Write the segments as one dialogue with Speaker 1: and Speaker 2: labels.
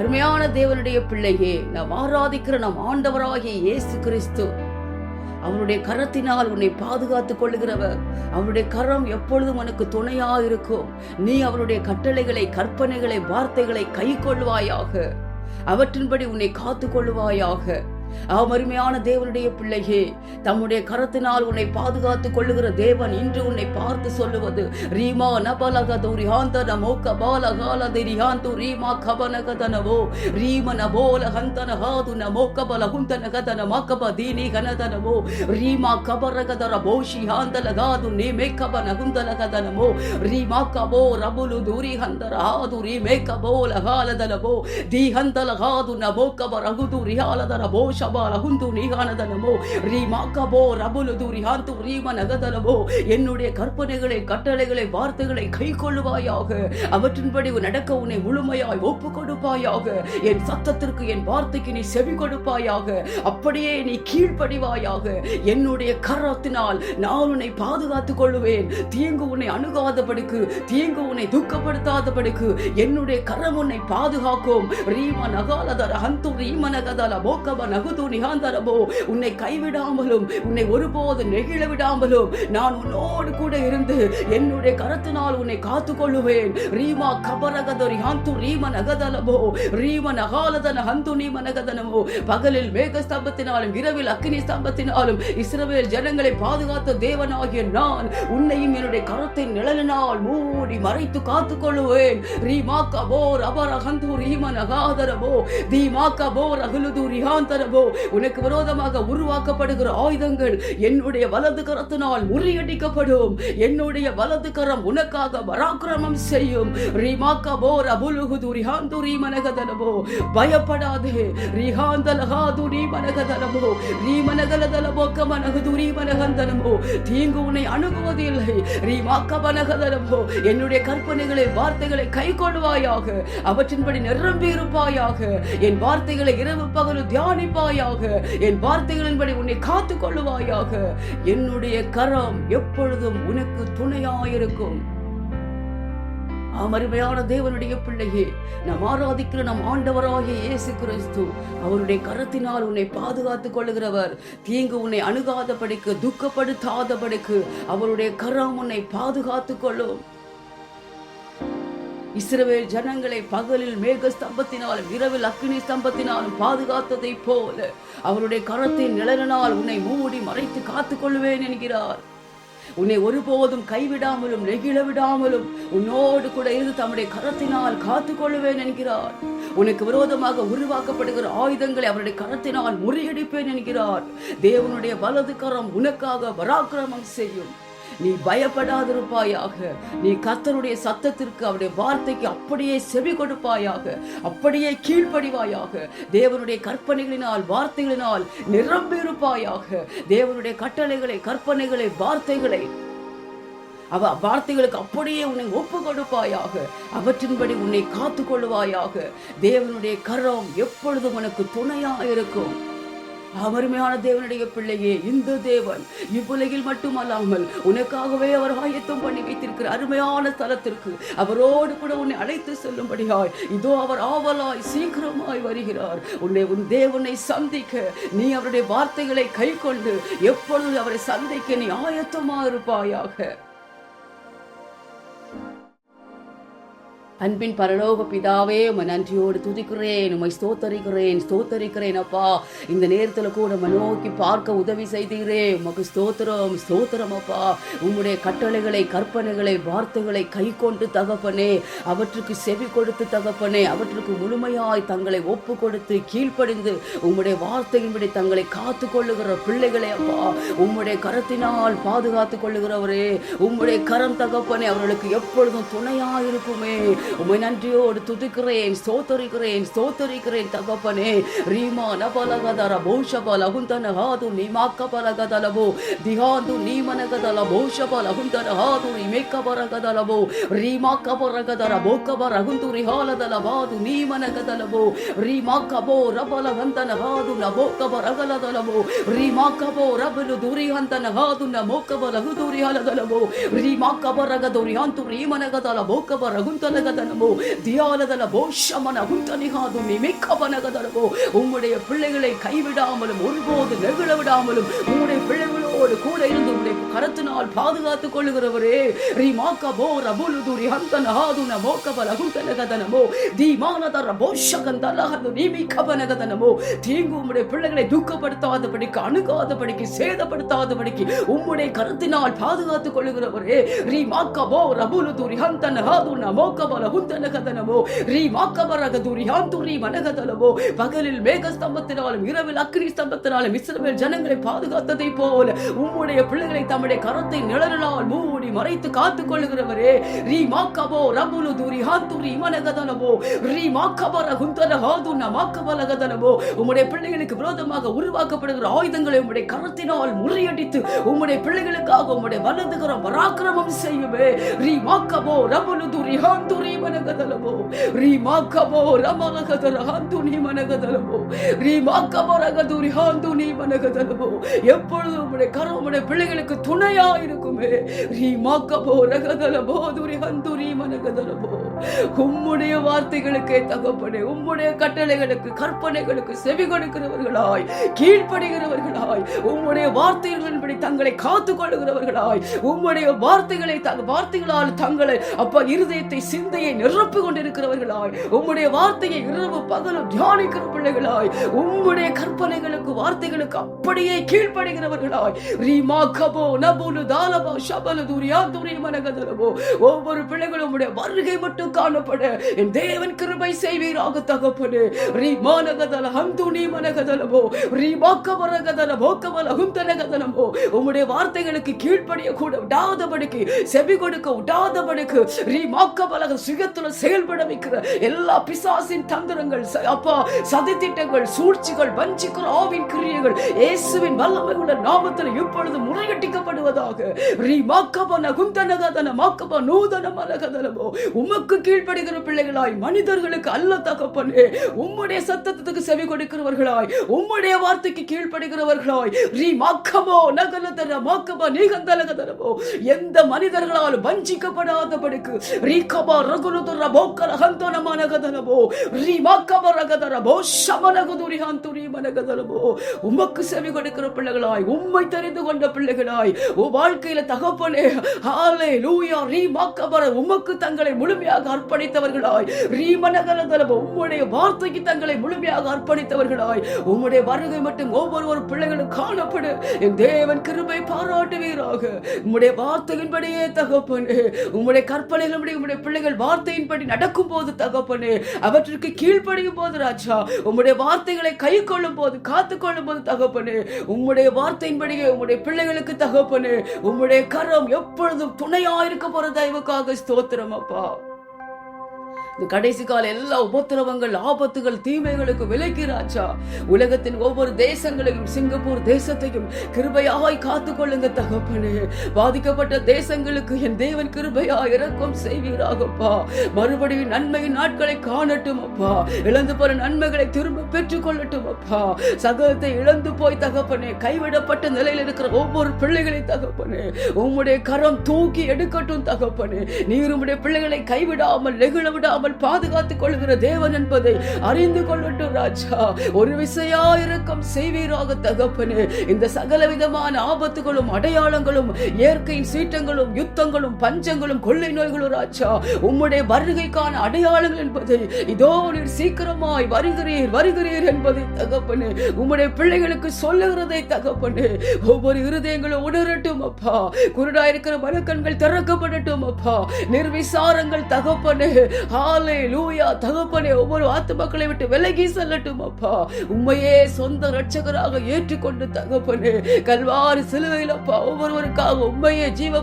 Speaker 1: அருமையான தேவனுடைய பிள்ளையே நாம் ஆராதிக்கிற நம் ஆண்டவராகிய இயேசு கிறிஸ்து. அவருடைய கரத்தினால் உன்னை பாதுகாத்துக் கொள்கிறவர் அவருடைய கரம் எப்பொழுதும் உனக்கு துணையா இருக்கும். நீ அவருடைய கட்டளைகளை கற்பனைகளை வார்த்தைகளை கை கொள்வாயாக. அவற்றின்படி உன்னை காத்துக் கொள்வாயாக அவமருமையான தேவனுடைய பிள்ளையே தம்முடைய கரத்தினால் உன்னை பாதுகாத்துக் கொள்ளுகிற தேவன் இன்று உன்னை பார்த்து சொல்லுவது ரீமா நபலகதோ ரிஹாந்த நமோ கபால காலதி ரிஹாந்து ரீமா கபனகதனவோ ரீம நபோல ஹந்தன ஹாது நமோ கபல ஹுந்தன கதன மாக்கப தீனி கனதனவோ ரீமா கபரகதர போஷி ஹாந்தல காது நீமே கபன ஹுந்தல கதனமோ ரீமா கபோ ரபுலு தூரி ஹந்தர ஹாது ரீமே கபோல ஹாலதனவோ தீ ஹந்தல ஹாது நபோ கப ரகுது ரிஹாலதர போஷி தூரி ஹாந்து ரீம நகதனமோ என்னுடைய கற்பனைகளை கட்டளைகளை வார்த்தைகளை கை கொள்ளுவாயாக. அவற்றின்படி நடக்க உன்னை முழுமையாய் ஒப்பு கொடுப்பாயாக என் சத்தத்திற்கு என் வார்த்தைக்கு நீ செவி கொடுப்பாயாக. அப்படியே நீ கீழ்ப்படிவாயாக. என்னுடைய கரத்தினால் நான் உன்னை பாதுகாத்துக் கொள்ளுவேன். தீங்கு உன்னை அணுகாதபடிக்கு தீங்கு உன்னை துக்கப்படுத்தாதபடிக்கு என்னுடைய கரம் உன்னை பாதுகாக்கும். ரீம நகாலதர ஹந்து ரீம நகதல போக்கவ நகுது நிகாந்தரபோ உன்னை கைவிடாமலும் உன்னை ஒருபோது நெகிழ விடாமலும் நான் உன்னோடு கூட இருந்து என்னுடைய கரத்தினால் உன்னை காத்து கொள்ளுவேன் ரீமா கபரகதரி ஹந்து ரீம நகதலபோ ரீம நகாலதன ஹந்து நீம நகதனமோ? பகலில் மேக ஸ்தம்பத்தினாலும் இரவில் அக்னி ஸ்தம்பத்தினாலும் இஸ்ரவேல் ஜனங்களை பாதுகாத்த தேவனாகிய நான் உன்னையும் என்னுடைய கரத்தை நிழலினால் மூடி மறைத்து காத்து கொள்ளுவேன் ரீமா கபோர் அபரஹந்து ரீம நகாதரபோ தீமா கபோர் அகுலுது ரிஹாந்தரபோ உனக்கு விரோதமாக உருவாக்கப்படுகிற ஆயுதங்கள் என்னுடைய வலது கரத்தினால் முறியடிக்கப்படும். என்னுடைய வலது கரம் உனக்காக பராக்கிரமம் செய்யும். ரீமாக்கா ரபுலுகுது ரிஹாந்து பயப்படாதே. ரிஹாந்தலகாது கமனகுது ரீமனகந்தனமோ தீங்கு உன்னை அணுகுவதில்லை. ரீமாக்கபனகதலபோ என்னுடைய கற்பனைகளை வார்த்தைகளை கை கொள்வாயாக அவற்றின்படி நிரம்பி இருப்பாயாக. என் வார்த்தைகளை இரவு பகಲು கொள்வாயாக என் வார்த்தைகளின்படி உன்னை காத்து கொள்வாயாக என்னுடைய கரம் எப்பொழுதும் உனக்கு துணையாயிருக்கும். அருமையான தேவனுடைய பிள்ளையே நாம் ஆராதிக்கிற நம் ஆண்டவராகிய இயேசு கிறிஸ்து அவருடைய கரத்தினால் உன்னை பாதுகாத்துக் கொள்கிறவர் தீங்கு உன்னை அணுகாதபடிக்கு துக்கப்படுத்தாதபடிக்கு அவருடைய கரம் உன்னை பாதுகாத்துக் கொள்ளும். இஸ்ரவேல் ஜனங்களை பகலில் மேக ஸ்தம்பத்தினாலும் இரவில் அக்னி ஸ்தம்பத்தினாலும் பாதுகாத்ததை போல அவருடைய கரத்தின் நிழலினால் உன்னை மூடி மறைத்து காத்துக் கொள்வேன் என்கிறார். உன்னை ஒருபோதும் கைவிடாமலும் நெகிழ விடாமலும் உன்னோடு கூட இருந்து தம்முடைய கரத்தினால் காத்துக் கொள்வேன் என்கிறார். உனக்கு விரோதமாக உருவாக்கப்படுகிற ஆயுதங்களை அவருடைய கரத்தினால் முறியடிப்பேன் என்கிறார். தேவனுடைய வலது கரம் உனக்காக பராக்கிரமம் செய்யும். நீ பயப்படாதிருப்பாயாக. நீ கர்த்தருடைய சத்தத்திற்கு அவருடைய வார்த்தைக்கு அப்படியே செவி கொடுப்பாயாக. அப்படியே கீழ்ப்படிவாயாக. தேவனுடைய கற்பனைகளினால் வார்த்தைகளினால் நிரம்பியிருப்பாயாக. தேவனுடைய கட்டளைகளை கற்பனைகளை வார்த்தைகளை அவ வார்த்தைகளுக்கு அப்படியே உன்னை ஒப்பு கொடுப்பாயாக. அவற்றின்படி உன்னை காத்துக் கொள்வாயாக தேவனுடைய கரம் எப்பொழுதும் உனக்கு துணையா இருக்கும். அருமையான தேவனுடைய பிள்ளையே இந்த தேவன் இவ்வுலகில் மட்டுமல்லாமல் உனக்காகவே அவர் ஆயத்தம் பண்ணி வைத்திருக்கிற அருமையான ஸ்தலத்திற்கு அவரோடு கூட உன்னை அழைத்து செல்லும்படியாய் இதோ அவர் ஆவலாய் சீக்கிரமாய் வருகிறார். உன்னை உன் தேவனை சந்திக்க நீ அவருடைய வார்த்தைகளை கை கொண்டு எப்பொழுது அவரை சந்திக்க நீ ஆயத்தமா இருப்பாயாக அன்பின் பரலோக பிதாவே உமை நன்றியோடு துதிக்கிறேன் உமை ஸ்தோத்தரிக்கிறேன் ஸ்தோத்தரிக்கிறேன் அப்பா. இந்த நேரத்தில் கூட உம்மை நோக்கி பார்க்க உதவி செய்தீரே. உமக்கு ஸ்தோத்திரம் ஸ்தோத்திரம் அப்பா. உம்முடைய கட்டளைகளை கற்பனைகளை வார்த்தைகளை கை கொண்டு தகப்பனே அவற்றுக்கு செவி கொடுத்து தகப்பனே அவற்றுக்கு முழுமையாய் தங்களை ஒப்பு கொடுத்து கீழ்ப்படிந்து உம்முடைய வார்த்தையின்படி தங்களை காத்து கொள்ளுகிற பிள்ளைகளை அப்பா. உம்முடைய கரத்தினால் பாதுகாத்து கொள்ளுகிறவரே உம்முடைய கரம் தகப்பனே அவர்களுக்கு எப்பொழுதும் துணையாக இருக்குமே உமை நன்றியோடு துதிக்கிறேன் ஸ்தோத்தரிக்கிறேன் ஸ்தோத்தரிக்கிறேன் தகப்பனே. ரீமா நபலகதர பௌஷப லகுந்தன ஹாது நீமாக்க பலகதலபோ திஹாது நீமனகதல பௌஷப லகுந்தன ஹாது இமைக்க பரகதலபோ ரீமாக்க பரகதர போக்கப ரகுந்து ரிஹாலதல பாது நீமனகதலபோ. ரீமாக்க போ ரபலகந்தன ஹாது நபோக்க பரகலதலபோ ரீமாக்க போ ரபலு துரிஹந்தன ஹாது நமோக்க பலகு துரிஹலதலபோ ரீமாக்க பரகதுரிஹாந்து ரீமனகதல போக்க பரகுந்தலகத கதனமோ தியானதனமோ சமன உந்தனிகாது மிமிக்கபனகதனமோ உங்களுடைய பிள்ளைகளை கைவிடாமலும் ஒருபோது நெகிழ விடாமலும் உங்களுடைய பிள்ளைகளும் உங்களோடு கூட இருந்து உங்களை கரத்தினால் பாதுகாத்துக் கொள்ளுகிறவரே. ரீமாக்க போ ரபுலுதுரி ஹந்தன ஹாதுன தர குந்தனகதனமோ தீமானதர போஷகந்தலஹது நிமிக்கபனகதனமோ தீங்கு உம்முடைய பிள்ளைகளை துக்கப்படுத்தாதபடிக்கு அணுகாதபடிக்கு சேதப்படுத்தாதபடிக்கு உம்முடைய கருத்தினால் பாதுகாத்துக் கொள்ளுகிறவரே. ரீ மாக்கபோ ரபுலு துரி ஹந்தன ஹாதுன மோக்கப ஹுந்தன கதனமோ ரீ மாக்கபரக துரி ஹாந்துரி மனகதனமோ பகலில் மேக ஸ்தம்பத்தினாலும் இரவில் அக்னி ஸ்தம்பத்தினாலும் இஸ்ரவேல் ஜனங்களை பாதுகாத்ததை போல உம்முடைய பிள்ளைகளை தம்முடைய கரத்தை நிழலால் மூடி மறைத்து காத்துக் கொள்ளுகிறவரே ரீ மாக்கபோ ரபுலு தூரி ஹாத்துரி மனகதனமோ ரீ மாக்கபர ஹுந்தன ஹாதுன மாக்கபலகதனமோ உம்முடைய பிள்ளைகளுக்கு விரோதமாக உருவாக்கப்படுகிற ஆயுதங்களை உம்முடைய கரத்தினால் முறியடித்து உம்முடைய பிள்ளைகளுக்காக உம்முடைய வலதுகரம் பராக்கிரமம் செய்யுமே. ரீ மாக்கபோ ரபுலு தூரி ஹாந்துரி மனகதலமோ ரீ மாக்கபோ ரமலகதர ஹாந்துனி மனகதலமோ ரீ மாக்கபோ ரகது ரிஹாந்துனி மனகதலமோ எப்பொழுதும் உம்முடைய கரம் பிள்ளைகளுக்கு துணையா இருக்குமே. ரீமாக்கபோ ரகதலபோ துரி ஹந்துரி மனகதலபோ. உம்முடைய வார்த்தைகளுக்கே தகப்பனே உம்முடைய கட்டளைகளுக்கு கற்பனைகளுக்கு செவி கொடுக்கிறவர்களாய் கீழ்ப்படுகிறவர்களாய் உம்முடைய வார்த்தைகளின்படி தங்களை காத்துக் கொள்ளுகிறவர்களாய் உம்முடைய வார்த்தைகளை வார்த்தைகளால் தங்களை அப்பா இருதயத்தை சிந்தையை நிரப்பு கொண்டிருக்கிறவர்களாய் உம்முடைய வார்த்தையை இரவு பகலும் தியானிக்கிற பிள்ளைகளாய் உம்முடைய கற்பனைகளுக்கு வார்த்தைகளுக்கு அப்படியே கீழ்ப்படுகிறவர்களாய் ரீமாக்கபோ நபுனு தாலபோ தாலபா ஷபலு துரியா துரி மனகதலபோ. ஒவ்வொரு பிள்ளைகளும் உடைய வருகை மட்டும் காணப்பட. என் தேவன் கிருபை செய்வீராக தகப்பனே. ரீமானகதல ஹந்துனி மனகதலபோ. ரீ மாக்கவரகதல போக்கவல ஹுந்தனகதலபோ உம்முடைய வார்த்தைகளுக்கு கீழ்ப்படிய கூட விடாதபடிக்கு செவி கொடுக்க விடாதபடிக்கு ரீமாக்கபலக சுயத்துல செயல்பட வைக்கிற எல்லா பிசாசின் தந்திரங்கள் அப்பா சதித்திட்டங்கள் சூழ்ச்சிகள் வஞ்சிக்கிற ஆவின் கிரியைகள் இயேசுவின் வல்லமை உள்ள நாமத்தில் இப்பொழுது முறையட்டிக்கப்படுவதாக ரீ குந்தனகதன மாக்கப நூதன மலகதனமோ உமக்கு கீழ்ப்படுகிற பிள்ளைகளாய் மனிதர்களுக்கு அல்ல தகப்பனே. உம்முடைய சத்தத்துக்கு செவி கொடுக்கிறவர்களாய் உம்முடைய வார்த்தைக்கு கீழ்ப்படுகிறவர்களாய் ரீ மாக்கமோ நகலதன மாக்கபா நீகந்தலகதனமோ எந்த மனிதர்களால் வஞ்சிக்கப்படாதபடிக்கு ரீகபா ரகுலுதுர போக்கல ஹந்தன மனகதனமோ ரீ மாக்கப ரகதரபோ சமனகுதுரி ஹந்துரி மனகதனமோ உமக்கு செவி கொடுக்கிற பிள்ளைகளாய் உம்மை தெரிந்து கொண்ட பிள்ளைகளாய். உன் வாழ்க்கையில தகப்பனே ஹாலே லூயா ரீமாக்கபர உமக்கு தங்களை முழுமையாக அர்ப்பணித்தவர்களாய். ரீ மனகலதலப உம்முடைய வார்த்தைக்கு தங்களை முழுமையாக அர்ப்பணித்தவர்களாய். உம்முடைய வருகை மட்டும் ஒவ்வொரு ஒரு பிள்ளைகளும் காணப்படு. என் தேவன் கிருபை பாராட்டுவீராக. உம்முடைய வார்த்தையின்படியே தகப்பனே உம்முடைய கற்பனைகளின்படி உம்முடைய பிள்ளைகள் வார்த்தையின்படி நடக்கும் போது தகப்பனே அவற்றிற்கு கீழ்ப்படியும் போது ராஜா உம்முடைய வார்த்தைகளை கை கொள்ளும் போது காத்து கொள்ளும் போது தகப்பனே உம்முடைய வார்த்தையின்படியே உம்முடைய பிள்ளைகளுக்கு தகப்பனு உம்முடைய கரம் எப்பொழுதும் துணையா இருக்க போற தயவுக்காக ஸ்தோத்திரம் அப்பா. இந்த கடைசி கால எல்லா உபத்திரவங்கள் ஆபத்துகள் தீமைகளுக்கு விலகி ராஜா உலகத்தின் ஒவ்வொரு தேசங்களையும் சிங்கப்பூர் தேசத்தையும் கிருபையாய் காத்துக் கொள்ளுங்க தகப்பனே. பாதிக்கப்பட்ட தேசங்களுக்கு என் தேவன் கிருபையா இறக்கம் செய்வீராகப்பா. மறுபடியும் நன்மையின் நாட்களை காணட்டும் அப்பா. இழந்து போற நன்மைகளை திரும்ப பெற்றுக் கொள்ளட்டும் அப்பா. சகலத்தை இழந்து போய் தகப்பனே கைவிடப்பட்ட நிலையில் இருக்கிற ஒவ்வொரு பிள்ளைகளை தகப்பனே உம்முடைய கரம் தூக்கி எடுக்கட்டும் தகப்பனே. நீர் உம்முடைய பிள்ளைகளை கைவிடாமல் நெகிழ விடாமல் இல்லாமல் பாதுகாத்துக் கொள்கிற தேவன் என்பதை அறிந்து கொள்ளட்டும் ராஜா. ஒரு விசையா இரக்கம் செய்வீராக தகப்பனே. இந்த சகல விதமான ஆபத்துகளும் அடையாளங்களும் இயற்கையின் சீற்றங்களும் யுத்தங்களும் பஞ்சங்களும் கொள்ளை நோய்களும் ராஜா. உம்முடைய வருகைக்கான அடையாளங்கள் என்பதை இதோ நீர் சீக்கிரமாய் வருகிறீர் வருகிறீர் என்பதை தகப்பனே. உம்முடைய பிள்ளைகளுக்கு சொல்லுகிறதை தகப்பனே. ஒவ்வொரு இருதயங்களும் உணரட்டும் அப்பா. குருடா இருக்கிற மனக்கண்கள் திறக்கப்படட்டும் அப்பா. நிர்விசாரங்கள் தகப்பனே. ஹாலே லூயா தகப்பனே ஒவ்வொரு ஆத்துமக்களை விட்டு விலகி செல்லட்டும் அப்பா. உண்மையே சொந்த ரட்சகராக ஏற்றுக்கொண்டு தகப்பனே கல்வாறு சிலுவையில் அப்பா ஒவ்வொருவருக்காக உண்மையே ஜீவ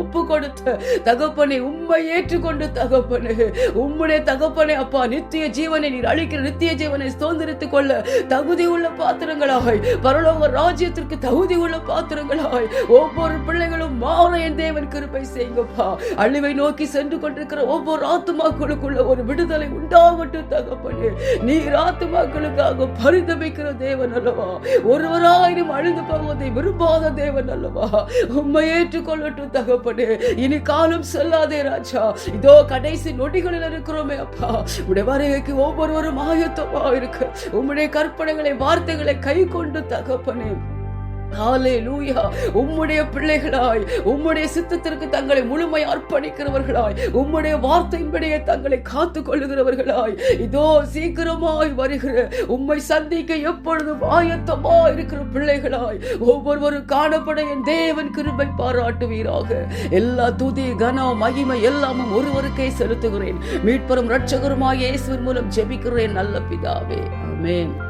Speaker 1: ஒப்பு கொடுத்த தகப்பனே உண்மை ஏற்றுக்கொண்டு தகப்பனே. உம்முடைய தகப்பனே அப்பா நித்திய ஜீவனை நீர் அழிக்கிற நித்திய ஜீவனை சுதந்திரித்துக் கொள்ள தகுதி உள்ள பாத்திரங்களாய் பரலோக ராஜ்யத்திற்கு தகுதி உள்ள பாத்திரங்களாய் ஒவ்வொரு பிள்ளைகளும் மாற என் தேவன் கிருப்பை செய்யுங்கப்பா. அழிவை நோக்கி சென்று கொண்டிருக்கிற ஒவ்வொரு ஆத்துமாக்குள் ஆத்துமாக்களுக்குள்ள ஒரு விடுதலை உண்டாகட்டும் தகப்பனே. நீர் ஆத்துமாக்களுக்காக பரிதபிக்கிற தேவன் அல்லவா? ஒருவராயிரம் அழுது போவதை விரும்பாத தேவன் அல்லவா? உம்மை ஏற்றுக்கொள்ளட்டும் தகப்பனே. இனி காலம் செல்லாதே ராஜா. இதோ கடைசி நொடிகளில் இருக்கிறோமே அப்பா. உடைய வருகைக்கு ஒவ்வொருவரும் ஆயத்தமா இருக்கு உம்முடைய கற்பனைகளை வார்த்தைகளை கை கொண்டு தகப்பனே. உம்முடைய பிள்ளைகளாய் உம்முடைய சித்தத்திற்கு தங்களை முழுமை அர்ப்பணிக்கிறவர்களாய் உம்முடைய வார்த்தையின்படியே தங்களை காத்து கொள்ளுகிறவர்களாய் இதோ சீக்கிரமாய் வருகிற உம்மை சந்திக்க எப்பொழுதும் ஆயத்தமா இருக்கிற பிள்ளைகளாய் ஒவ்வொருவரும் காணப்பட என் தேவன் கிருபை பாராட்டுவீராக. எல்லா துதி கனம் மகிமை எல்லாமும் ஒருவருக்கே செலுத்துகிறேன். மீட்பரும் ரட்சகருமாய் இயேசுவின் மூலம் ஜெபிக்கிறேன் நல்ல பிதாவே. ஆமென்.